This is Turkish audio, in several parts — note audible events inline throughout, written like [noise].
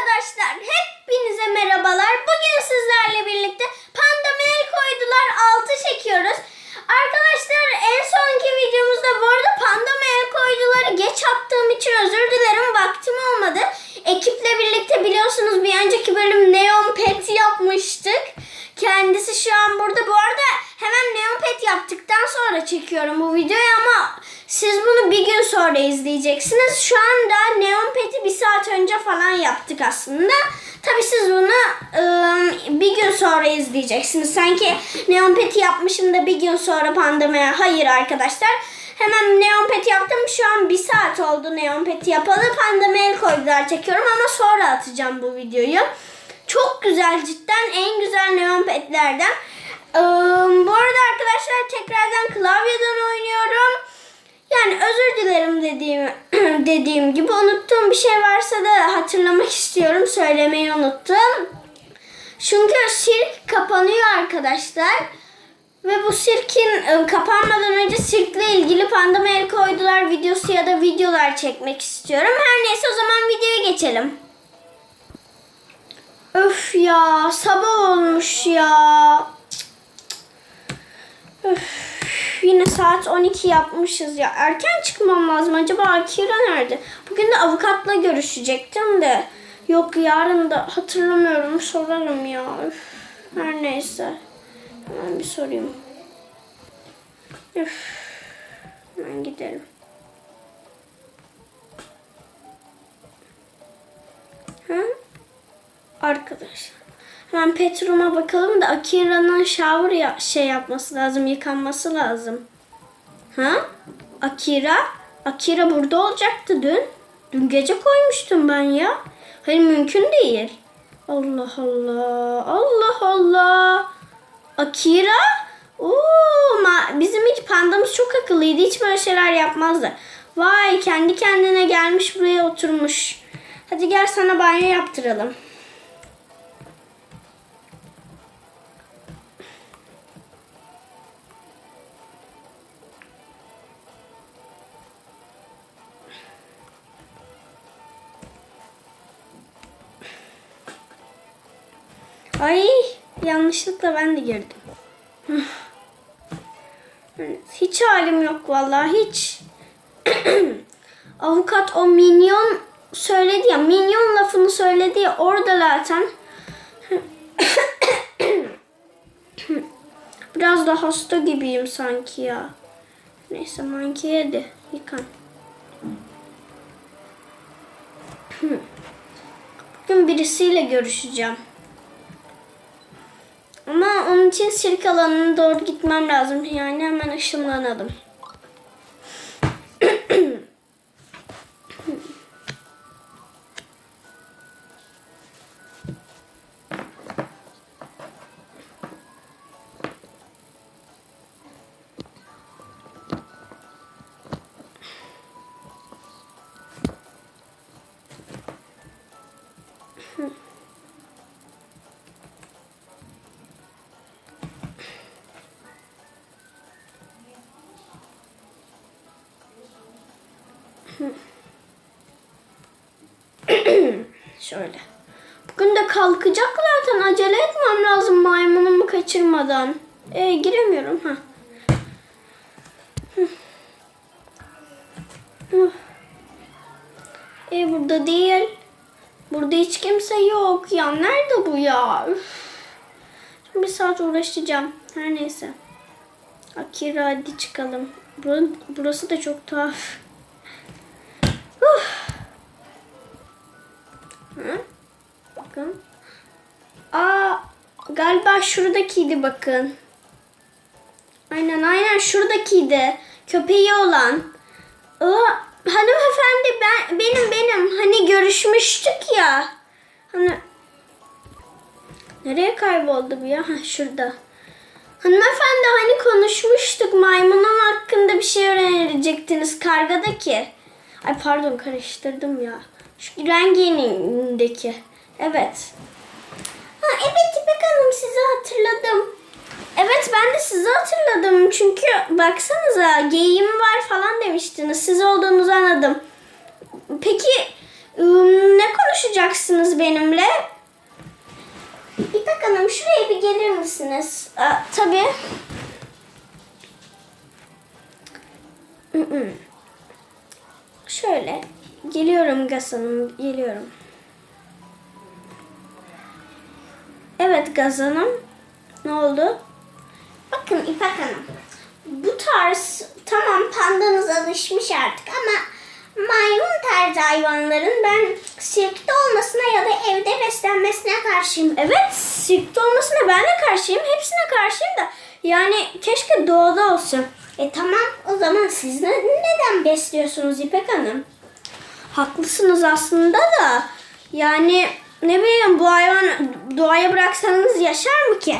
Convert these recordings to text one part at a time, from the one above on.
Arkadaşlar hepinize merhabalar. Bugün sizlerle birlikte Panda Mail koydular 6 çekiyoruz. Arkadaşlar en sonki videomuzda bu arada Panda Mail koyduları geç attığım için özür dilerim. Vaktim olmadı. Ekiple birlikte biliyorsunuz bir önceki bölüm Neon Pet yapmıştık. Kendisi şu an burada. Bu arada hemen Neon Pet yaptıktan sonra çekiyorum bu videoyu ama siz bunu bir gün sonra izleyeceksiniz. Şu anda Neon Pet'i bir saat önce falan yaptık aslında. Tabii siz bunu ıı, bir gün sonra izleyeceksiniz. Sanki Neon Pet'i yapmışım da bir gün sonra pandemiye. Hayır arkadaşlar. Hemen Neon Pet yaptım. Şu an bir saat oldu Neon Pet'i yapalı. Pandemiye koydular çekiyorum ama sonra atacağım bu videoyu. Çok güzel cidden en güzel neon petlerden. Ee, bu arada arkadaşlar tekrardan klavyeden oynuyorum. Yani özür dilerim dediğim [clears throat] dediğim gibi unuttuğum bir şey varsa da hatırlamak istiyorum. Söylemeyi unuttum. Çünkü sirk kapanıyor arkadaşlar. Ve bu sirkin kapanmadan önce sirkle ilgili pandama el koydular videosu ya da videolar çekmek istiyorum. Her neyse o zaman videoya geçelim. Öf ya sabah olmuş ya. Öf, yine saat 12 yapmışız ya. Erken çıkmam lazım. Acaba Akira nerede? Bugün de avukatla görüşecektim de. Yok yarın da hatırlamıyorum. Sorarım ya. Öf, her neyse. Hemen bir sorayım. Öf, hemen gidelim. Ha? Arkadaşlar. Hemen Petrum'a bakalım da Akira'nın shower ya şey yapması lazım, yıkanması lazım. Ha? Akira? Akira burada olacaktı dün. Dün gece koymuştum ben ya. Hayır mümkün değil. Allah Allah. Allah Allah. Akira? Oo, bizim hiç pandamız çok akıllıydı. Hiç böyle şeyler yapmazdı. Vay kendi kendine gelmiş buraya oturmuş. Hadi gel sana banyo yaptıralım. Ay yanlışlıkla ben de girdim. Hiç halim yok vallahi hiç. Avukat o minyon söyledi ya minyon lafını söyledi ya orada zaten. Biraz da hasta gibiyim sanki ya. Neyse mankiye de yıkan. Bugün birisiyle görüşeceğim. Ama onun için sirk alanına doğru gitmem lazım. Yani hemen ışınlanalım. [clears throat] Şöyle. Bugün de kalkacak zaten. Acele etmem lazım maymunumu kaçırmadan. E, giremiyorum. ha. E, burada değil. Burada hiç kimse yok ya. Nerede bu ya? Üf. Şimdi bir saat uğraşacağım. Her neyse. Akira hadi çıkalım. Burası da çok tuhaf. Hı? Bakın. Aa, galiba şuradakiydi bakın. Aynen aynen şuradakiydi. Köpeği olan. Aa, hanımefendi ben benim benim hani görüşmüştük ya. Hani Nereye kayboldu bu ya? Ha şurada. Hanımefendi hani konuşmuştuk maymunum hakkında bir şey öğrenecektiniz kargadaki. Ay pardon karıştırdım ya. Şu rengindeki. Evet. Ha evet İpek Hanım sizi hatırladım. Evet ben de sizi hatırladım. Çünkü baksanıza geyiğim var falan demiştiniz. Siz olduğunuzu anladım. Peki Im, ne konuşacaksınız benimle? İpek Hanım şuraya bir gelir misiniz? Aa, tabii. Şöyle. Geliyorum Gaz Hanım. Geliyorum. Evet Gaz Hanım. Ne oldu? Bakın İpek Hanım. Bu tarz tamam pandanız alışmış artık ama maymun tarzı hayvanların ben sirkte olmasına ya da evde beslenmesine karşıyım. Evet sirkte olmasına ben de karşıyım. Hepsine karşıyım da yani keşke doğada olsa. E tamam o zaman siz ne- neden besliyorsunuz İpek Hanım? Haklısınız aslında da yani ne bileyim bu hayvan doğaya bıraksanız yaşar mı ki?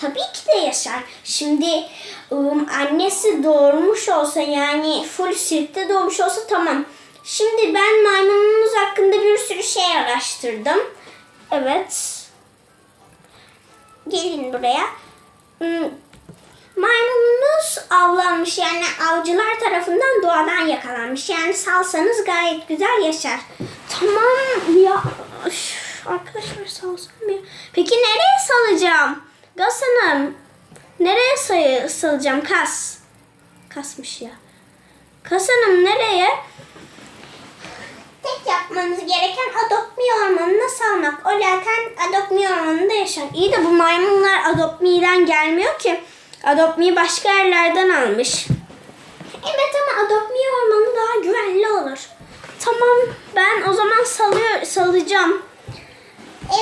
Tabii ki de yaşar. Şimdi ım, annesi doğurmuş olsa yani full sirkte doğmuş olsa tamam. Şimdi ben maymununuz hakkında bir sürü şey araştırdım. Evet. Gelin buraya. Maymununuz avlanmış yani avcılar tarafından doğadan yakalanmış. Yani salsanız gayet güzel yaşar. Tamam ya. Üf, arkadaşlar salsam ya. Peki nereye salacağım? Gaz Hanım. Nereye say- salacağım? Kas. Kasmış ya. Kas Hanım nereye? Tek yapmanız gereken Adopt Me ormanına salmak. O zaten Adopt Me ormanında yaşar. İyi de bu maymunlar Adopt Me'den gelmiyor ki. Adopt başka yerlerden almış. Evet ama Adopt Me ormanı daha güvenli olur. Tamam ben o zaman salıyor, salacağım.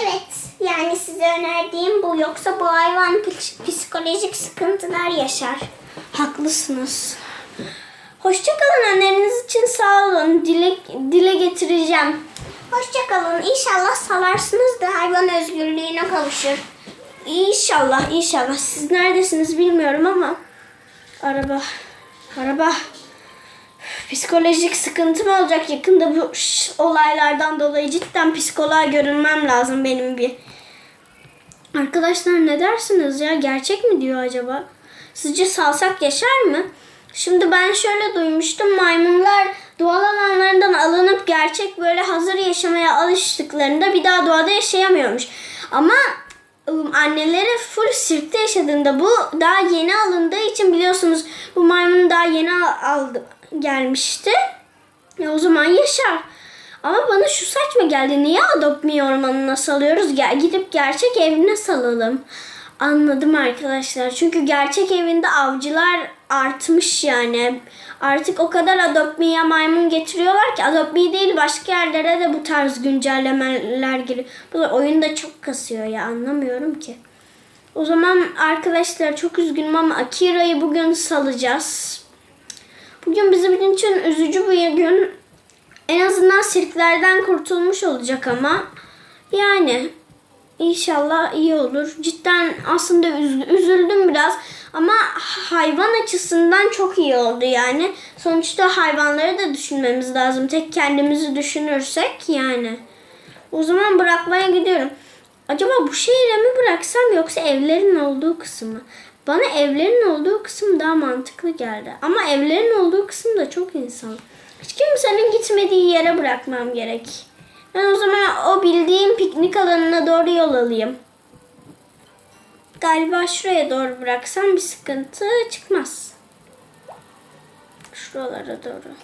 Evet yani size önerdiğim bu. Yoksa bu hayvan ps- psikolojik sıkıntılar yaşar. Haklısınız. Hoşçakalın öneriniz için sağ olun. Dile, dile getireceğim. Hoşçakalın. İnşallah salarsınız da hayvan özgürlüğüne kavuşur. İnşallah, inşallah. Siz neredesiniz bilmiyorum ama. Araba, araba. Psikolojik sıkıntım olacak yakında bu ş- olaylardan dolayı cidden psikoloğa görünmem lazım benim bir. Arkadaşlar ne dersiniz ya? Gerçek mi diyor acaba? Sizce salsak yaşar mı? Şimdi ben şöyle duymuştum. Maymunlar doğal alanlarından alınıp gerçek böyle hazır yaşamaya alıştıklarında bir daha doğada yaşayamıyormuş. Ama ım, anneleri full sirkte yaşadığında bu daha yeni alındığı için biliyorsunuz bu maymun daha yeni al- aldı gelmişti. Ya o zaman yaşar. Ama bana şu saçma geldi. Niye Adopt Me ormanına salıyoruz? Gel gidip gerçek evine salalım. Anladım arkadaşlar. Çünkü gerçek evinde avcılar artmış yani. Artık o kadar Adopt Me'ye maymun getiriyorlar ki Adopt Me değil başka yerlere de bu tarz güncellemeler giriyor. Bu da oyunda çok kasıyor ya anlamıyorum ki. O zaman arkadaşlar çok üzgünüm ama Akira'yı bugün salacağız. Bugün bizim için üzücü bir gün. En azından sirklerden kurtulmuş olacak ama yani inşallah iyi olur. Cidden aslında üz- üzüldüm biraz ama hayvan açısından çok iyi oldu yani. Sonuçta hayvanları da düşünmemiz lazım. Tek kendimizi düşünürsek yani. O zaman bırakmaya gidiyorum. Acaba bu şehire mi bıraksam yoksa evlerin olduğu kısmı? Bana evlerin olduğu kısım daha mantıklı geldi. Ama evlerin olduğu kısım da çok insan. Hiç kimsenin gitmediği yere bırakmam gerek. Ben o zaman o bildiğim piknik alanına doğru yol alayım. Galiba şuraya doğru bıraksam bir sıkıntı çıkmaz. Şuralara doğru.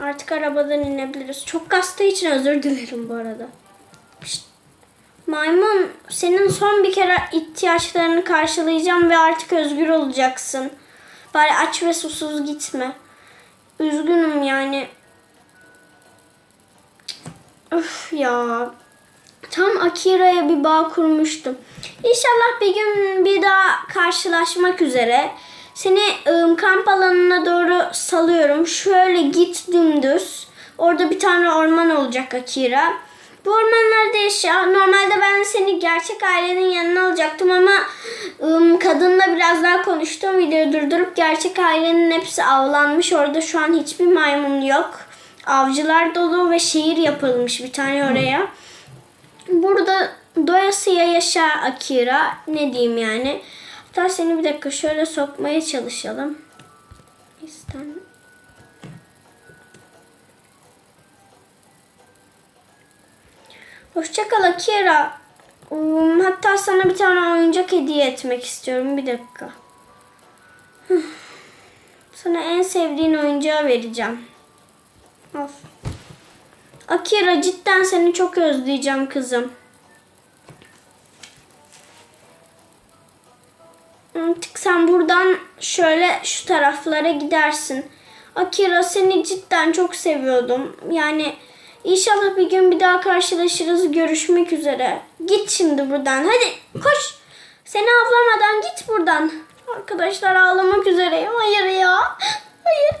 Artık arabadan inebiliriz. Çok kastığı için özür dilerim bu arada. Şşt. Maymun senin son bir kere ihtiyaçlarını karşılayacağım ve artık özgür olacaksın. Bari aç ve susuz gitme. Üzgünüm yani. Öf ya. Tam Akira'ya bir bağ kurmuştum. İnşallah bir gün bir daha karşılaşmak üzere. Seni ım, kamp alanına doğru salıyorum. Şöyle git dümdüz. Orada bir tane orman olacak Akira. Bu ormanlarda yaşa. Normalde ben seni gerçek ailenin yanına alacaktım ama ım, kadınla biraz daha konuştum. Videoyu durdurup gerçek ailenin hepsi avlanmış. Orada şu an hiçbir maymun yok. Avcılar dolu ve şehir yapılmış bir tane oraya burada doyasıya yaşa Akira. Ne diyeyim yani. Hatta seni bir dakika şöyle sokmaya çalışalım. İsten. Hoşçakal Akira. Hmm, hatta sana bir tane oyuncak hediye etmek istiyorum. Bir dakika. Sana en sevdiğin oyuncağı vereceğim. Of. Akira cidden seni çok özleyeceğim kızım. Artık sen buradan şöyle şu taraflara gidersin. Akira seni cidden çok seviyordum. Yani inşallah bir gün bir daha karşılaşırız. Görüşmek üzere. Git şimdi buradan. Hadi koş. Seni avlamadan git buradan. Arkadaşlar ağlamak üzereyim. Hayır ya. Hayır.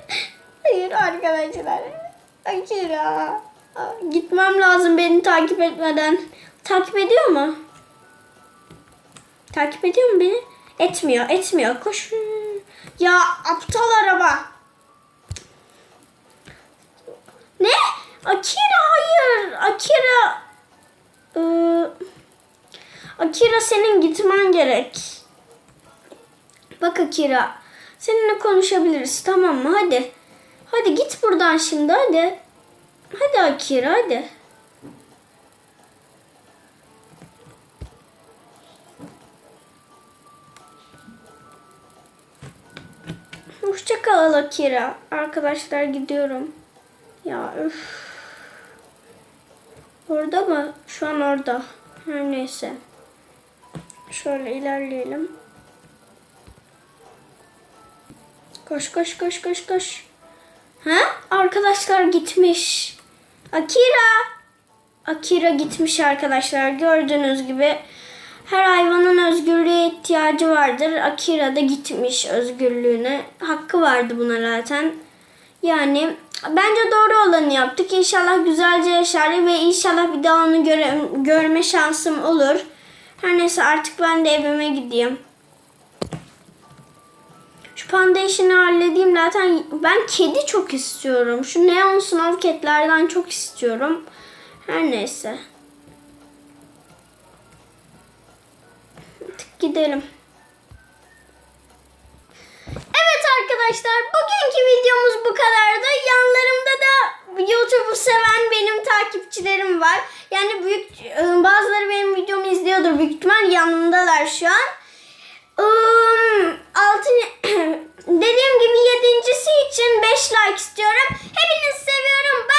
Hayır arkadaşlar. Akira. Gitmem lazım beni takip etmeden. Takip ediyor mu? Takip ediyor mu beni? Etmiyor, etmiyor. Koş. Ya aptal araba. Ne? Akira hayır. Akira. Ee, Akira senin gitmen gerek. Bak Akira. Seninle konuşabiliriz tamam mı? Hadi. Hadi git buradan şimdi hadi. Hadi Akira hadi. Hoşça kal Akira. Arkadaşlar gidiyorum. Ya üf. Orada mı? Şu an orada. Her neyse. Şöyle ilerleyelim. Koş koş koş koş koş. Ha? Arkadaşlar gitmiş. Akira. Akira gitmiş arkadaşlar. Gördüğünüz gibi her hayvanın özgürlüğe ihtiyacı vardır. Akira da gitmiş özgürlüğüne. Hakkı vardı buna zaten. Yani bence doğru olanı yaptık. İnşallah güzelce yaşar ve inşallah bir daha onu göre, görme şansım olur. Her neyse artık ben de evime gideyim. Şu işini halledeyim zaten. Ben kedi çok istiyorum. Şu neon snow catlerden çok istiyorum. Her neyse. Tık gidelim. Evet arkadaşlar bugünkü videomuz bu kadardı. Yanlarımda da YouTube'u seven benim takipçilerim var. Yani büyük e, bazıları benim videomu izliyordur büyük ihtimal yanımdalar şu an. Ee, 6 [coughs] dediğim gibi 7.si için 5 like istiyorum. Hepinizi seviyorum. Bye.